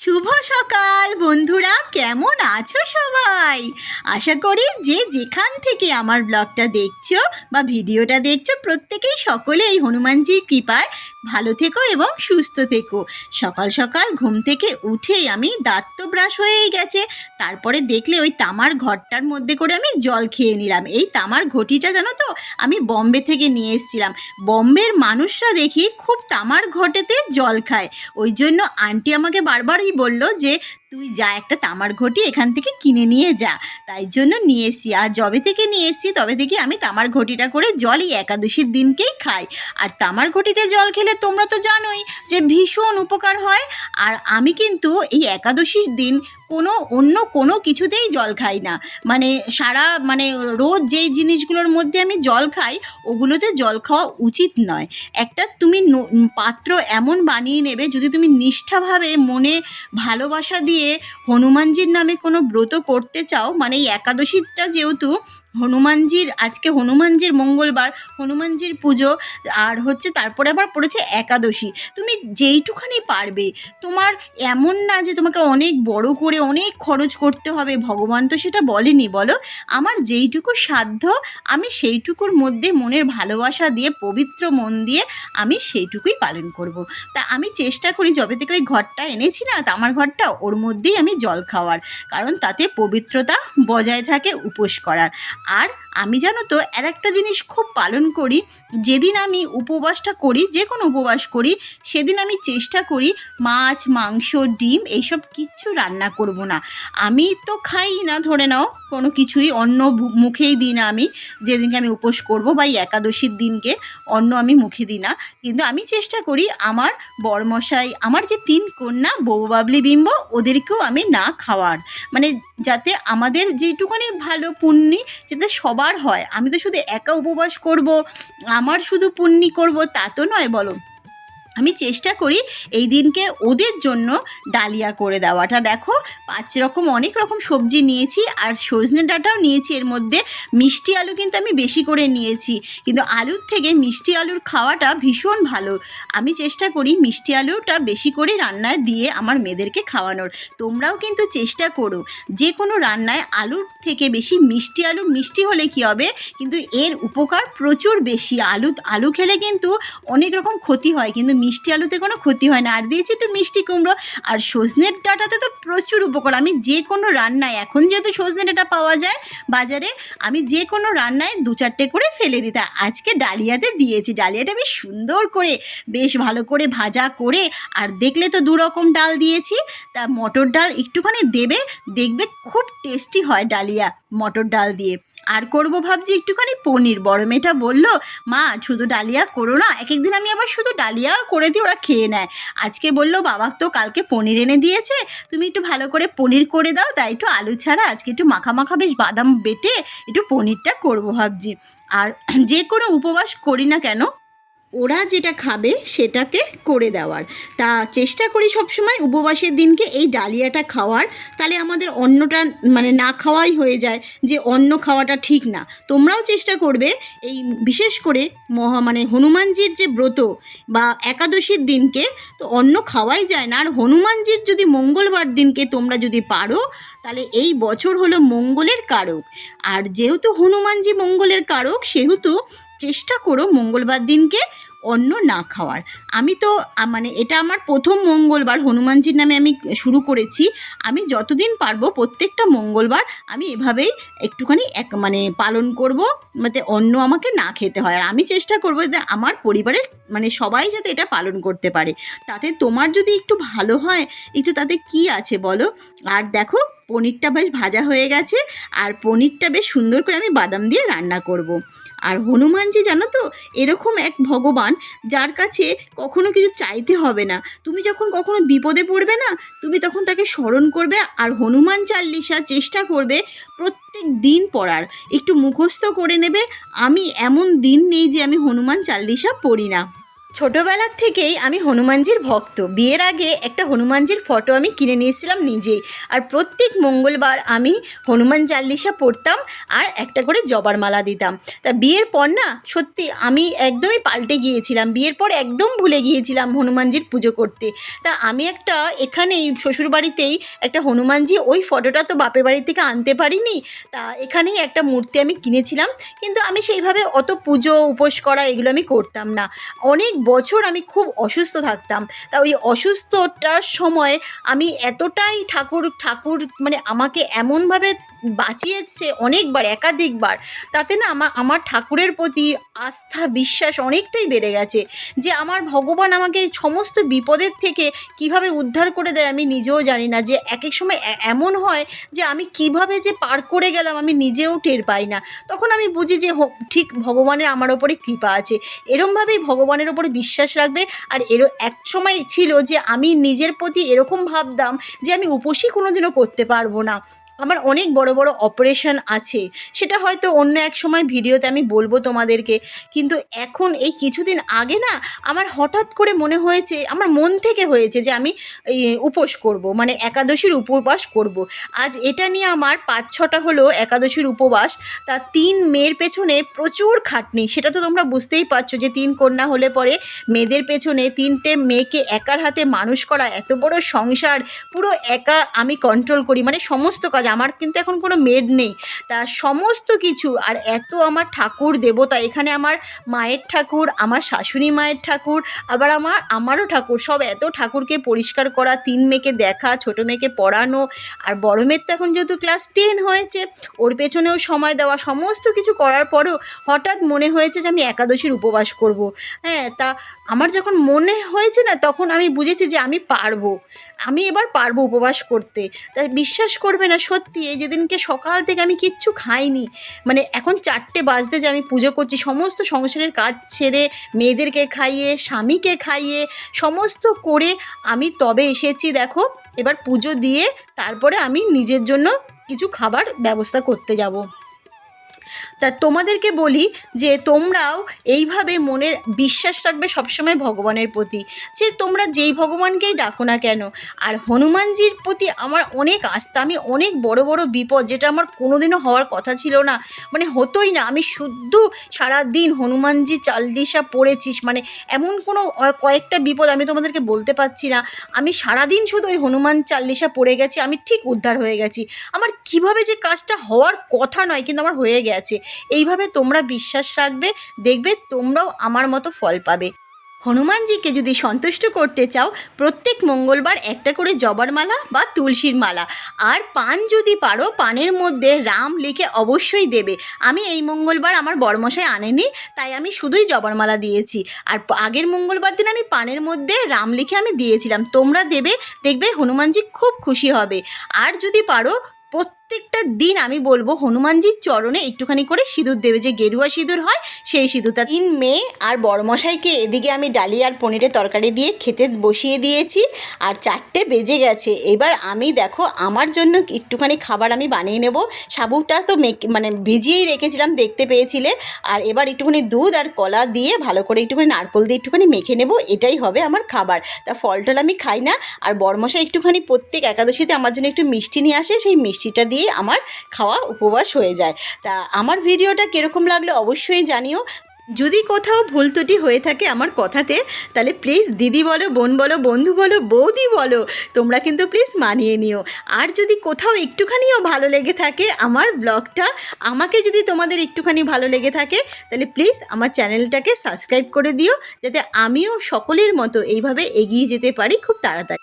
শুভ সকাল, বন্ধুরা। কেমন আছো সবাই? আশা করি যে যেখান থেকে আমার ব্লগটা দেখছ বা ভিডিওটা দেখছ, প্রত্যেকেই সকলে এই হনুমানজির কৃপায় ভালো থেকো এবং সুস্থ থেকো। সকাল সকাল ঘুম থেকে উঠেই আমি দাঁত তো ব্রাশ হয়েই গেছে। তারপরে দেখলে ওই তামার ঘরটার মধ্যে করে আমি জল খেয়ে নিলাম। এই তামার ঘটিটা জানো তো, আমি বম্বে থেকে নিয়ে এসেছিলাম। বম্বের মানুষরা দেখি খুব তামার ঘটেতে জল খায়। ওই জন্য আন্টি আমাকে বারবারই বলল যে তুই যা একটা তামার ঘটি এখান থেকে কিনে নিয়ে যা। তাই জন্য নিয়ে এসছি আর যবে থেকে নিয়ে এসছি, তবে থেকে আমি তামার ঘটিটা করে জলই একাদশীর দিনকেই খাই। আর তামার ঘটিতে জল খেলে তোমরা তো জানোই যে ভীষণ উপকার হয়। আর আমি কিন্তু এই একাদশীর দিন কোনো অন্য কোনো কিছুতেই জল খাই না। মানে সারা মানে রোজ যেই জিনিসগুলোর মধ্যে আমি জল খাই, ওগুলোতে জল খাওয়া উচিত নয়। একটা তুমি পাত্র এমন বানিয়ে নেবে, যদি তুমি নিষ্ঠাভাবে মনে ভালোবাসা দিয়ে হনুমানজির নামে কোনো ব্রত করতে চাও মানে এই একাদশীটা যেহেতু হনুমানজির, আজকে হনুমানজির মঙ্গলবার, হনুমানজির পুজো, আর হচ্ছে তারপরে আবার পড়েছে একাদশী। তুমি যেইটুখানি পারবে, তোমার এমন না যে তোমাকে অনেক বড় করে অনেক খরচ করতে হবে, ভগবান তো সেটা বলেনি, বলো। আমার যেইটুকু সাধ্য, আমি সেইটুকুর মধ্যে মনের ভালোবাসা দিয়ে, পবিত্র মন দিয়ে, আমি সেইটুকুই পালন করব। তা আমি চেষ্টা করি যবে থেকে ওই ঘরটা এনেছি না, তা আমার ঘরটা ওর মধ্যেই আমি জল খাওয়ার, কারণ তাতে পবিত্রতা বজায় থাকে, উপোস করার। আর আমি জানো তো, আর একটা জিনিস খুব পালন করি, যেদিন আমি উপবাসটা করি যে কোনো উপবাস করি, সেদিন আমি চেষ্টা করি মাছ, মাংস, ডিম, এইসব কিচ্ছু রান্না করব না। আমি তো খাই না, ধরে নাও, কোনো কিছুই অন্য মুখেই দিই না আমি, যেদিনকে আমি উপোস করব বা এই একাদশীর দিনকে, অন্ন আমি মুখে দিই না। কিন্তু আমি চেষ্টা করি আমার বরমশাই, আমার যে তিন কন্যা, বউ বাবলি বিম্ব, ওদেরকেও আমি না খাওয়ার। মানে যাতে আমাদের যেটুকুনি ভালো পুণ্যি যাতে সবার হয়। আমি তো শুধু একা উপবাস করব, আমার শুধু পুণ্যি করব, তা তো নয় বলো। আমি চেষ্টা করি এই দিনকে ওদের জন্য ডালিয়া করে দেওয়াটা। দেখো, পাঁচ রকম, অনেক রকম সবজি নিয়েছি আর সজনে ডাঁটাও নিয়েছি এর মধ্যে। মিষ্টি আলু কিন্তু আমি বেশি করে নিয়েছি, কিন্তু আলুর থেকে মিষ্টি আলুর খাওয়াটা ভীষণ ভালো। আমি চেষ্টা করি মিষ্টি আলুটা বেশি করে রান্নায় দিয়ে আমার মেয়েদেরকে খাওয়ানোর। তোমরাও কিন্তু চেষ্টা করো, যে কোনো রান্নায় আলুর থেকে বেশি মিষ্টি আলু, মিষ্টি হলে কি হবে? কিন্তু এর উপকার প্রচুর বেশি। আলু আলু খেলে কিন্তু অনেক রকম ক্ষতি হয়, কিন্তু মিষ্টি আলুতে কোনো ক্ষতি হয় না। আর দিয়েছি একটু মিষ্টি কুমড়ো। আর সজনের ডাঁটাতে তো প্রচুর উপকার আমি যে কোনো রান্নায়, এখন যেহেতু সজনে ডাঁটা পাওয়া যায় বাজারে, আমি যে কোনো রান্নায় দু চারটে করে ফেলে দিতাম। আজকে ডালিয়াতে দিয়েছি। ডালিয়াটা বেশ সুন্দর করে, বেশ ভালো করে ভাজা করে, আর দেখলে তো দু রকম ডাল দিয়েছি। তা মটর ডাল একটুখানি দেবে, দেখবে খুব টেস্টি হয় ডালিয়া মটর ডাল দিয়ে। আর করব ভাবছি একটুখানি পনির। বড় মেয়েটা বলল, মা, শুধু ডালিয়া করো না এক একদিন আমি আবার শুধু ডালিয়া করে দিই ওরা খেয়ে নেয়। আজকে বলল, বাবা তো কালকে পনির এনে দিয়েছে, তুমি একটু ভালো করে পনির করে দাও, তাই একটু আলু ছাড়া আজকে একটু মাখা মাখা বেশ বাদাম বেটে একটু পনিরটা করব ভাবছি। আর যে কোনো উপবাস করি না কেন ওরা যেটা খাবে সেটাকে করে দেওয়ার। তা চেষ্টা করি সবসময় উপবাসের দিনকে এই ডালিয়াটা খাওয়ার। তাহলে আমাদের অন্নটা মানে না খাওয়াই হয়ে যায় যে অন্ন খাওয়াটা ঠিক না। তোমরাও চেষ্টা করবে এই বিশেষ করে মহা মানে হনুমানজির যে ব্রত বা একাদশীর দিনকে তো অন্ন খাওয়াই যায় না। আর হনুমানজির যদি মঙ্গলবার দিনকে তোমরা যদি পারো, তাহলে এই বছর হলো মঙ্গলের কারক। আর যেহেতু হনুমানজি মঙ্গলের কারক, সেহেতু চেষ্টা করো মঙ্গলবার দিনকে অন্ন না খাওয়ার। আমি তো মানে এটা আমার প্রথম মঙ্গলবার, হনুমানজির নামে আমি শুরু করেছি। আমি যতদিন পারব প্রত্যেকটা মঙ্গলবার আমি এভাবেই একটুখানি এক মানে পালন করব মানে অন্ন আমাকে না খেতে হয়। আর আমি চেষ্টা করব যে আমার পরিবারের মানে সবাই যাতে এটা পালন করতে পারে। তাতে তোমার যদি একটু ভালো হয়, একটু তাতে কি আছে বলো? আর দেখো, পনিরটা বেশ ভাজা হয়ে গেছে, আর পনিরটা বেশ সুন্দর করে আমি বাদাম দিয়ে রান্না করব। আর হনুমানজি, জানো তো, এরকম এক ভগবান যার কাছে কখনো কিছু চাইতে হবে না। তুমি যখন কখনো বিপদে পড়বে না, তুমি তখন তাকে স্মরণ করবে আর হনুমান চাল্লিশা চেষ্টা করবে প্রত্যেক দিন পড়ার। একটু মুখস্থ করে নেবে, আমি এমন দিন নেই যে আমি হনুমান চাল্লিশা পড়ি না। ছোটোবেলার থেকেই আমি হনুমানজির ভক্ত। বিয়ের আগে একটা হনুমানজির ফটো আমি কিনে নিয়েছিলাম নিজেই। আর প্রত্যেক মঙ্গলবার আমি হনুমান চাল্লিশা পড়তাম আর একটা করে জবার মালা দিতাম। তা বিয়ের পর না, সত্যি আমি একদমই পাল্টে গিয়েছিলাম। বিয়ের পর একদম ভুলে গিয়েছিলাম হনুমানজির পুজো করতে। তা আমি একটা এখানেই শ্বশুরবাড়িতেই একটা হনুমানজি ওই ফটোটা তো বাপের বাড়ি থেকে আনতে পারিনি। তা এখানেই একটা মূর্তি আমি কিনেছিলাম। কিন্তু আমি সেইভাবে অত পুজো, উপোস করা এগুলো আমি করতাম না। অনেক বছর আমি খুব অসুস্থ থাকতাম। তা ওই অসুস্থটার সময় আমি এতটাই ঠাকুর ঠাকুর মানে আমাকে এমনভাবে বাঁচিয়েছে অনেকবার, একাধিকবার, তাতে না আমার আমার ঠাকুরের প্রতি আস্থা, বিশ্বাস অনেকটাই বেড়ে গেছে যে আমার ভগবান আমাকে সমস্ত বিপদের থেকে কীভাবে উদ্ধার করে দেয় আমি নিজেও জানি না। যে এক এক সময় এমন হয় যে আমি কীভাবে যে পার করে গেলাম আমি নিজেও টের পাই না। তখন আমি বুঝি যে ঠিক ভগবানের আমার ওপরে কৃপা আছে। এরমভাবেই ভগবানের ওপরে বিশ্বাস রাখবে। আর এর এক সময় ছিল যে আমি নিজের প্রতি এরকম ভাবতাম যে আমি উপসী কোনোদিনও করতে পারব না। আমার অনেক বড় বড় অপারেশন আছে। সেটা হয়তো অন্য এক সময় ভিডিওতে আমি বলব তোমাদেরকে। কিন্তু এখন এই কিছুদিন আগে না, আমার হঠাৎ করে মনে হয়েছে, আমার মন থেকে হয়েছে যে আমি উপোস করব মানে একাদশীর উপবাস করব। আজ এটা নিয়ে আমার পাঁচ ছটা হলো একাদশীর উপবাস, তা তিন মেয়ের পেছনে প্রচুর খাটনি। সেটা তো তোমরা বুঝতেই পারছ যে তিন কন্যা হলে পরে মেয়েদের পেছনে তিনটে মেয়েকে একার হাতে মানুষ করা, এত বড় সংসার, পুরো একা আমি কন্ট্রোল করি মানে সমস্ত কাজ আমার কিন্তু এখন কোনো মেড নেই। তা সমস্ত কিছু, আর এত আমার ঠাকুর দেবতা, এখানে আমার মায়ের ঠাকুর, আমার শাশুড়ি মায়ের ঠাকুর, আবার আমার, আমারও ঠাকুর, সব এত ঠাকুরকে পরিষ্কার করা, তিন মেয়েকে দেখা, ছোটো মেয়েকে পড়ানো, আর বড় মেয়ের তো এখন যেহেতু ক্লাস টেন হয়েছে, ওর পেছনেও সময় দেওয়া, সমস্ত কিছু করার পরেও হঠাৎ মনে হয়েছে যে আমি একাদশীর উপবাস করব। হ্যাঁ তা আমার যখন মনে হয়েছে না, তখন আমি বুঝেছি যে আমি পারব। আমি এবার পারব উপবাস করতে। তাই বিশ্বাস করবে না, সত্যি এই যেদিনকে সকাল থেকে আমি কিচ্ছু খাইনি মানে এখন চারটে বাজতে যে আমি পুজো করছি, সমস্ত সংসারের কাজ ছেড়ে মেয়েদেরকে খাইয়ে, স্বামীকে খাইয়ে, সমস্ত করে আমি তবে এসেছি, দেখো, এবার পুজো দিয়ে তারপরে আমি নিজের জন্য কিছু খাবার ব্যবস্থা করতে যাব। তা তোমাদেরকে বলি যে তোমরাও এইভাবে মনের বিশ্বাস রাখবে সবসময় ভগবানের প্রতি, যে তোমরা যেই ভগবানকেই ডাকো না কেন। আর হনুমানজির প্রতি আমার অনেক আস্থা, আমি অনেক বড় বড় বিপদ, যেটা আমার কোনোদিনও হওয়ার কথা ছিল না। মানে হতোই না, আমি শুদ্ধ সারা দিন হনুমানজি চাল্লিশা পড়েছিস মানে এমন কোনো কয়েকটা বিপদ আমি তোমাদেরকে বলতে পারছি না। আমি সারাদিন শুধু ওই হনুমান চাল্লিশা পড়ে গেছি, আমি ঠিক উদ্ধার হয়ে গেছি। আমার কীভাবে যে কাজটা হওয়ার কথা নয়, কিন্তু আমার হয়ে গেছে। এইভাবে তোমরা বিশ্বাস রাখবে, দেখবে তোমরাও আমার মতো ফল পাবে। হনুমানজিকে যদি সন্তুষ্ট করতে চাও, প্রত্যেক মঙ্গলবার একটা করে জবার মালা বা তুলসীর মালা। আর পান যদি পারো, পানের মধ্যে রাম লিখে অবশ্যই দেবে। আমি এই মঙ্গলবার আমার বড়মশাই আনেনি, তাই আমি শুধুই জবার মালা দিয়েছি। আর আগের মঙ্গলবার দিন আমি পানের মধ্যে রাম লিখে আমি দিয়েছিলাম। তোমরা দেবে, দেখবে হনুমানজি খুব খুশি হবে। আর যদি পারো প্রত্যেকটা দিন আমি বলব হনুমানজির চরণে একটুখানি করে সিঁদুর দেবে। যে গেরুয়া সিঁদুর হয় সেই সিঁদুরটা। তিন মেয়ে আর বড়মশাইকে এদিকে আমি ডালি আর পনিরের তরকারি দিয়ে খেতে বসিয়ে দিয়েছি আর চারটে বেজে গেছে। এবার আমি দেখো আমার জন্য একটুখানি খাবার আমি বানিয়ে নেব। সাবুটা তো মানে ভিজিয়েই রেখেছিলাম, দেখতে পেয়েছিলে। আর এবার একটুখানি দুধ আর কলা দিয়ে ভালো করে একটুখানি নারকল দিয়ে একটুখানি মেখে নেব। এটাই হবে আমার খাবার। তা ফল টল আমি খাই না। আর বড়মশাই একটুখানি প্রত্যেক একাদশীতে আমার জন্য একটু মিষ্টি নিয়ে আসে। সেই মিষ্টিটা দিয়ে আমার খাওয়া উপবাস হয়ে যায়। তা আমার ভিডিওটা কীরকম লাগল অবশ্যই জানিও। যদি কোথাও ভুল ত্রুটি হয়ে থাকে আমার কথাতে, তাহলে প্লিজ দিদি বলো, বোন বলো, বন্ধু বলো, বৌদি বলো, তোমরা কিন্তু প্লিজ মানিয়ে নিও। আর যদি কোথাও একটুখানিও ভালো লেগে থাকে আমার ব্লগটা আমাকে যদি তোমাদের একটুখানি ভালো লেগে থাকে, তাহলে প্লিজ আমার চ্যানেলটাকে সাবস্ক্রাইব করে দিও, যাতে আমিও সকলের মতো এইভাবে এগিয়ে যেতে পারি খুব তাড়াতাড়ি।